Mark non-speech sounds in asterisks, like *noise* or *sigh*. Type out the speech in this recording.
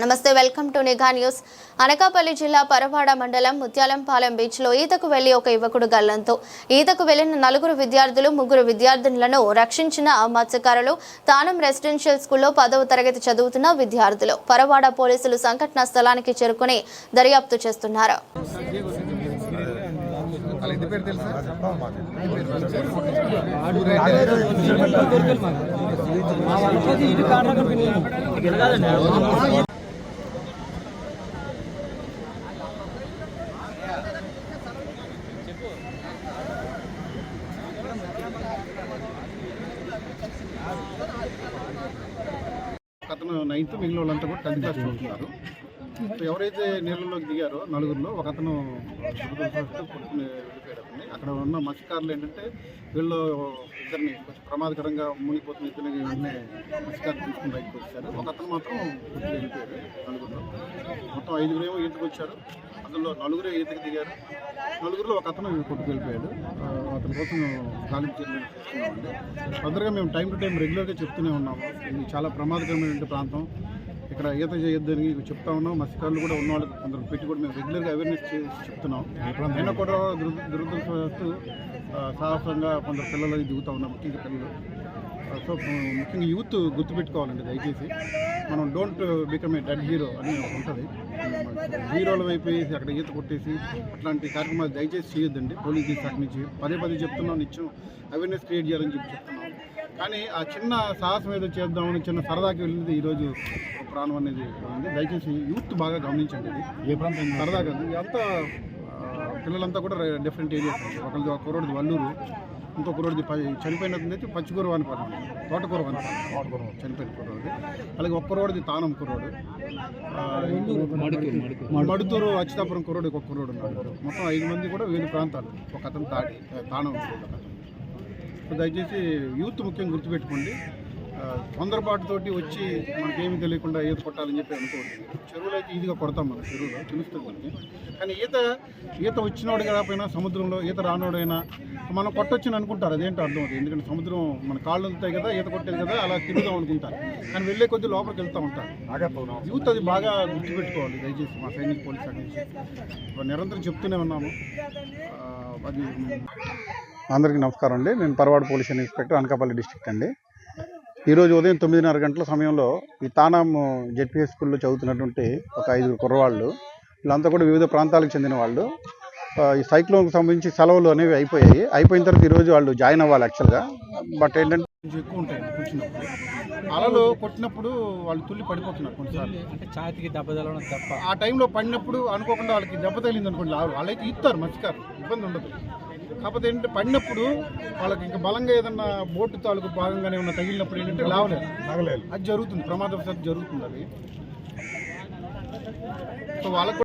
నమస్తే welcome to Nigha news. Anakapalli జిల్లా పరవాడ మండలం ముత్యాలంపాలెం బీచ్లో ఈతకు వెళ్ళి ఒక యువకుడు గల్లంతో. ఈతకు వెళ్ళిన నలుగురు విద్యార్థులు ముగ్గురు విద్యార్థినులను రక్షించిన మత్స్యకారులు తానం రెసిడెన్షియల్ స్కూల్లో పదవ తరగతి చదువుతున్న విద్యార్థులు. పరవాడ పోలీసులు సంఘటనా స్థలానికి చేరుకుని దర్యాప్తు చేస్తున్నారు. తెలుసా అతను నైన్త్ మిగిలిన వాళ్ళంతా కూడా టెన్త్ క్లాస్ చదువుతున్నారు ఎవరైతే నీళ్ళలోకి దిగారో నలుగురిలో ఒక అతను కొట్టుకుని *laughs* వెళ్ళిపోయాడు అక్కడ ఉన్న మత్స్యకారులు ఏంటంటే వీళ్ళు ఇద్దరిని కొంచెం ప్రమాదకరంగా మునిగిపోతున్న ఇద్దరిని వెంటనే మత్స్యకారులు తీసుకుని బయటకు వచ్చారు. ఒక అతను మాత్రం వెళ్ళిపోయారు నలుగురిలో. మొత్తం ఐదుగురేమో ఇంటికి వచ్చారు. అందులో నలుగురే ఈతకు దిగారు. నలుగురిలో ఒక అతను కొట్టుకు వెళ్ళిపోయాడు. ఆ, అతని కోసం గాలింపు చర్యలు తీసుకున్నామండి మేము టైం టు టైం రెగ్యులర్గా చెప్తూనే ఉన్నాము. ఇది చాలా ప్రమాదకరమైన ప్రాంతం. ఇక్కడ ఈత చేయొద్దని చెప్తా ఉన్నాం. మత్స్యకారులు కూడా ఉన్న వాళ్ళకి కొందరు పెట్టి కూడా మేము రెగ్యులర్గా అవేర్నెస్ చేసి చెప్తున్నాం. అయినా కూడా దురద దురదృష్టవస్తు సాహసంగా కొందరు పిల్లలు దిగుతూ ఉన్నారు. ముఖ్యంగా పిల్లలు. సో ముఖ్యంగా యూత్ గుర్తుపెట్టుకోవాలండి దయచేసి. మనం don't become a dead hero అని ఉంటుంది. హీరోల వైపు వేసి అక్కడ ఈత కొట్టేసి అట్లాంటి కార్యక్రమాలు దయచేసి చేయొద్దండి. పోలీస్ శాఖ నుంచి పదే పదే చెప్తున్నాం నిత్యం అవేర్నెస్ క్రియేట్ చేయాలని చెప్పి చెప్తున్నాం. కానీ ఆ చిన్న సాహసం ఏదో చేద్దామని చిన్న సరదాకి వెళ్ళింది ఈరోజు ఒక ప్రాణం అనేది ఉంది. దయచేసి యూత్ బాగా గమనించండి ఏ ప్రాంతం సరదాగా అంతా పిల్లలంతా కూడా డిఫరెంట్ ఏరియాస్ ఒకరిది ఒక కుర్రోడిది వల్లూరు. ఇంకో కుర్రోడిది చనిపోయినది అయితే పచ్చికూర వనపాలెం తోటకూర వనపాలెం చనిపోయిన కుర్రోడిది. అలాగే ఒక్క కుర్రోడిది తానం కుర్రోడు. మడుతూరు అచ్యుతాపురం కుర్రోడు ఒక కుర్రోడు ఉన్నాడు. మొత్తం ఐదు మంది కూడా వివిధ ప్రాంతాలు. ఒక అతను తాడి తానం. కుర్రోడు దయచేసి యూత్ ముఖ్యంగా గుర్తుపెట్టుకోండి. తొందరపాటుతోటి వచ్చి మనకేమీ తెలియకుండా ఈత కొట్టాలని చెప్పి అనుకోవద్దు. చెరువులో అయితే ఈజీగా కొడతాం మనం చెరువులో తెలుస్తుంది మనకి. కానీ ఈత ఈత వచ్చినోడు కాకపోయినా సముద్రంలో ఈత రానోడైనా మనం కొట్టొచ్చని అనుకుంటారు. అదేంటో అర్థం అవుతుంది. ఎందుకంటే సముద్రం మన కాళ్ళు ఉంటాయి కదా ఈత కొట్టేది కదా అలా తిరుగుదాం అనుకుంటారు. కానీ వెళ్ళే కొద్దీ లోపలికి వెళ్తూ ఉంటారు. యూత్ అది బాగా గుర్తుపెట్టుకోవాలి దయచేసి మా సైనిక పోలీస్ నుంచి. నిరంతరం చెప్తూనే ఉన్నాము. అది అందరికీ నమస్కారం అండి. నేను Parawada police inspector Anakapalli district అండి. ఈరోజు ఉదయం తొమ్మిదిన్నర గంటల సమయంలో ఈ తానాం జెడ్పీఎస్ స్కూల్లో చదువుతున్నటువంటి ఒక ఐదుగురు కుర్రవాళ్ళు వీళ్ళంతా కూడా వివిధ ప్రాంతాలకు చెందిన వాళ్ళు. ఈ సైక్లోన్కి సంబంధించి సెలవులు అనేవి అయిపోయాయి. అయిపోయిన తర్వాత ఈరోజు వాళ్ళు జాయిన్ అవ్వాలి యాక్చువల్గా బట్ ఏంటంటే ఎక్కువ ఉంటాయి కూర్చున్నప్పుడు. అలలు కొట్టినప్పుడు వాళ్ళు తుల్లి పడిపోతున్నారు కొన్నిసార్లు. అంటే ఛాతికి దెబ్బ తగలడం తప్ప. ఆ టైంలో పడినప్పుడు అనుకోకుండా వాళ్ళకి దెబ్బ తగిలింది అనుకోండి వాళ్ళు వాళ్ళైతే ఇస్తారు మత్స్యకారు ఇబ్బంది ఉండదు. కాకపోతే ఏంటంటే పడినప్పుడు వాళ్ళకి ఇంకా బలంగా ఏదన్నా బోటు తాలూకు భాగంగానే ఉన్న తగిలినప్పుడు ఏంటంటే లావలేదు అది జరుగుతుంది. ప్రమాదవశాత్తు జరుగుతుంది అది. సో వాళ్ళకు